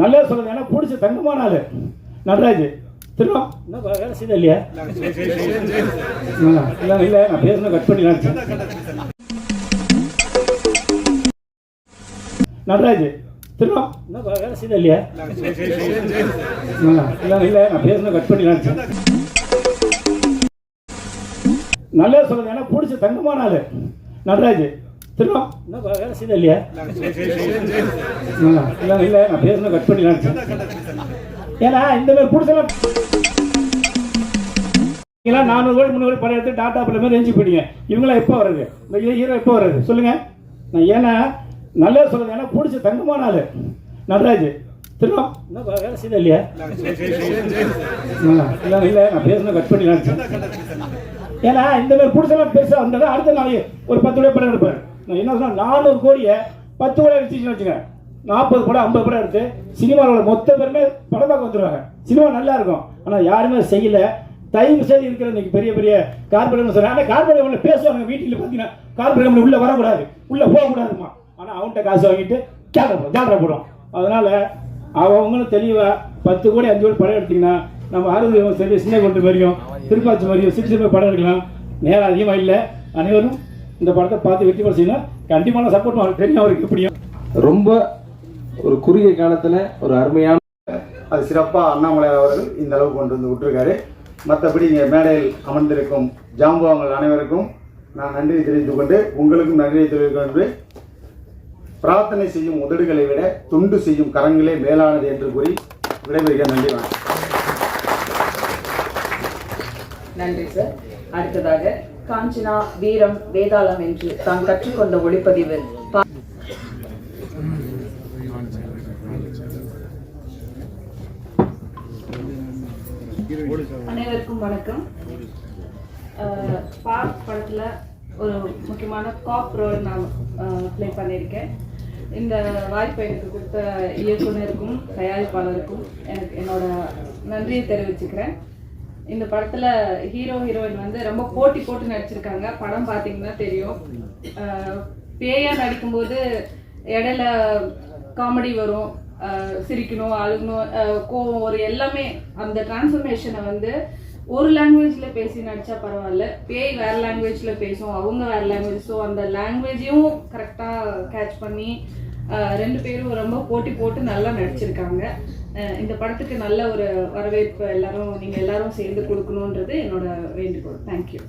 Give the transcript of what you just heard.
நல்லா சொல்லுங்க ஏன்னா பிடிச்ச தங்கமான ஆளு. நடராஜ். திரும்ப என்ன வேலை செய்த இல்லையா? இல்லை இல்லை நான் பேசணும் கட் பண்ணிடலாம் நடராஜ். திரும்ப என்ன வேலை செய்த இல்லையா? இல்லை இல்லை நான் பேசணும் கட் பண்ணிடலாம் நல்லா சொல்லுங்க ஏன்னா பிடிச்ச தங்கமான ஆளு. நடராஜ். திரும்ப வேலை செய்த இல்லையா? ஆ, இல்லை இல்லை நான் பேசணும் கட் பண்ணிடலாம் ஏன்னா இந்த மாதிரி பிடிச்சலாம் நீங்களாம் நானூறு கோடி முந்நூறு படம் எடுத்து டாட்டா மாதிரி ரேஞ்சு போயிட்டீங்க இவங்களாம் எப்போ வர்றது? இந்த ஹீரோ எப்போ வர்றது? சொல்லுங்க. நான் ஏன்னா நல்லா சொல்லுங்க ஏன்னா பிடிச்ச தங்கமான ஆளு. நடராஜ். திரும்ப வேலை செய்த இல்லையா? ஆ, இல்லை இல்லை நான் பேசணும் கட் பண்ணிடலாம் ஏன்னா இந்த மாதிரி பிடிச்சலாம் பெருசாக வந்தது அடுத்த நாளைக்கு ஒரு பத்து கோடி படம் எடுப்பார். நான் என்ன சொன்னால் நானூறு கோடியை பத்து கோடி எடுத்துச்சுன்னு வச்சுங்க. நாற்பது படம் ஐம்பது படம் எடுத்து சினிமாவில் மொத்த பேருமே படம் பார்க்க வந்துடுவாங்க சினிமா நல்லா இருக்கும். ஆனால் யாருமே செய்யல. தயவு செய்து இருக்கிற இன்னைக்கு பெரிய பெரிய கார்பரேட் சொல்கிறாங்க ஆனால் கார்பரேட் பேசுவாங்க. வீட்டில் பார்த்தீங்கன்னா கார்பரேட் உள்ளே வரக்கூடாது. உள்ளே போகக்கூடாதுமா ஆனால் அவன்கிட்ட காசு வாங்கிட்டு கேமரா கேமரா போடும் அதனால் அவங்களும் தெளிவாக பத்து கோடி அஞ்சு கோடி படம் எடுத்தீங்கன்னா நம்ம அறுபது சரி சின்ன கொண்டு வரையும் திருப்பாச்சி வரையும் சிறு சிறு படம் எடுக்கலாம். நேரம் அதிகமாக இல்லை. அனைவரும் இந்த படத்தை பார்த்து வெற்றி பெற செய்யணும். கண்டிப்பான சப்போர்ட் அவருக்கு தெரியும் அவருக்கு எப்படியும் ரொம்ப ஒரு குறுகிய காலத்துல ஒரு அருமையான அது சிறப்பாக அண்ணாமலை அவர்கள் இந்த அளவுக்கு கொண்டு வந்து விட்டுருக்காரு. மற்றபடி இங்கே மேடையில் அமர்ந்திருக்கும் ஜாம்பவாங்கள் அனைவருக்கும் நான் நன்றி தெரிவித்துக் கொண்டு உங்களுக்கும் நன்றியை தெரிவித்துக் கொண்டு பிரார்த்தனை செய்யும் உதடுகளை விட துண்டு செய்யும் கரங்களே மேலானது என்று கூறி விடைபெறுக நன்றி வணக்கம். நன்றி சார் அடுத்ததாக காஞ்சனா வீரம் வேதாளம் என்று தாம் கற்றுக்கொண்ட ஒளிப்பதிவு. அனைவருக்கும் வணக்கம். பார்க் படத்தில் ஒரு முக்கியமான காப் ரோல் நான் ப்ளே பண்ணியிருக்கேன். இந்த வாய்ப்பை எனக்கு கொடுத்த இயக்குனருக்கும் தயாரிப்பாளருக்கும் எனக்கு என்னோட நன்றியை தெரிவிச்சுக்கிறேன். இந்த படத்தில் ஹீரோ ஹீரோயின் வந்து ரொம்ப போட்டி போட்டு நடிச்சிருக்காங்க. படம் பாத்தீங்கன்னா தெரியும். அஹ், பேயா நடிக்கும்போது இடையில காமெடி வரும். சிரிக்கணும் அழுகணும் கோவம் ஒரு எல்லாமே அந்த டிரான்ஸ்ஃபர்மேஷனை வந்து ஒரு லாங்குவேஜ்ல பேசி நடிச்சா பரவாயில்ல. பேய் வேற லாங்குவேஜ்ல பேசும் அவங்க வேற லாங்குவேஜ் ஸோ அந்த லாங்குவேஜையும் கரெக்டா கேட்ச் பண்ணி ரெண்டு பேரும் ரொம்ப போட்டி போட்டு நல்லா நடிச்சிருக்காங்க. இந்த படத்துக்கு நல்ல ஒரு வரவேற்பு எல்லாரும் நீங்க எல்லாரும் சேர்ந்து கொடுக்கணுன்றது என்னோட வேண்டுகோள். தேங்க்யூ